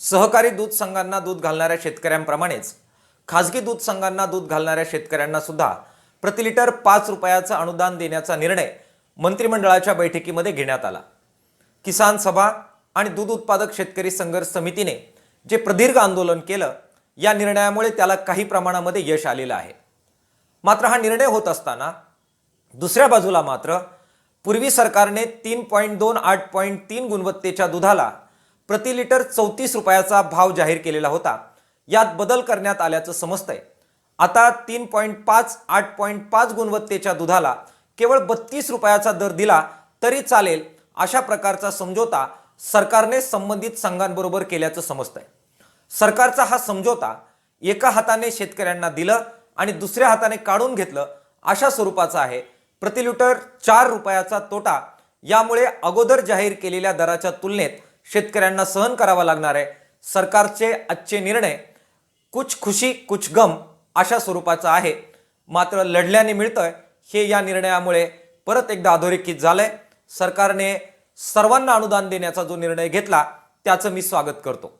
सहकारी दूध संघांना दूध घालणाऱ्या शेतकऱ्यांप्रमाणेच खाजगी दूध संघांना दूध घालणाऱ्या शेतकऱ्यांना सुद्धा प्रति लिटर पाच रुपयाचं अनुदान देण्याचा निर्णय मंत्रिमंडळाच्या बैठकीमध्ये घेण्यात आला. किसान सभा आणि दूध उत्पादक शेतकरी संघर्ष समितीने जे प्रदीर्घ आंदोलन केलं या निर्णयामुळे त्याला काही प्रमाणामध्ये यश आलेलं आहे. मात्र हा निर्णय होत असताना दुसऱ्या बाजूला मात्र पूर्वी सरकारने तीन पॉईंट दोन आठ पॉईंट तीन गुणवत्तेच्या दुधाला प्रति लिटर चौतीस रुपयाचा भाव जाहीर केलेला होता. यात बदल करण्यात आल्याचं समजतंय. आता तीन पॉईंट पाच आठ पॉईंट पाच गुणवत्तेच्या दुधाला केवळ बत्तीस रुपयाचा दर दिला तरी चालेल अशा प्रकारचा समझोता सरकारने संबंधित संघांबरोबर केल्याचं समजतंय. सरकारचा हा समझोता एका हाताने शेतकऱ्यांना दिलं आणि दुसऱ्या हाताने काढून घेतलं अशा स्वरूपाचा आहे. प्रति लिटर चार रुपयाचा तोटा यामुळे अगोदर जाहीर केलेल्या दराच्या तुलनेत शेतकऱ्यांना सहन करावा लागणार आहे. सरकारचे आजचे निर्णय कुछ खुशी कुछ गम अशा स्वरूपाचा आहे. मात्र लढल्याने मिळतंय हे या निर्णयामुळे परत एकदा अधोरेखित झालंय. सरकारने सर्वांना अनुदान देण्याचा जो निर्णय घेतला त्याचं मी स्वागत करतो.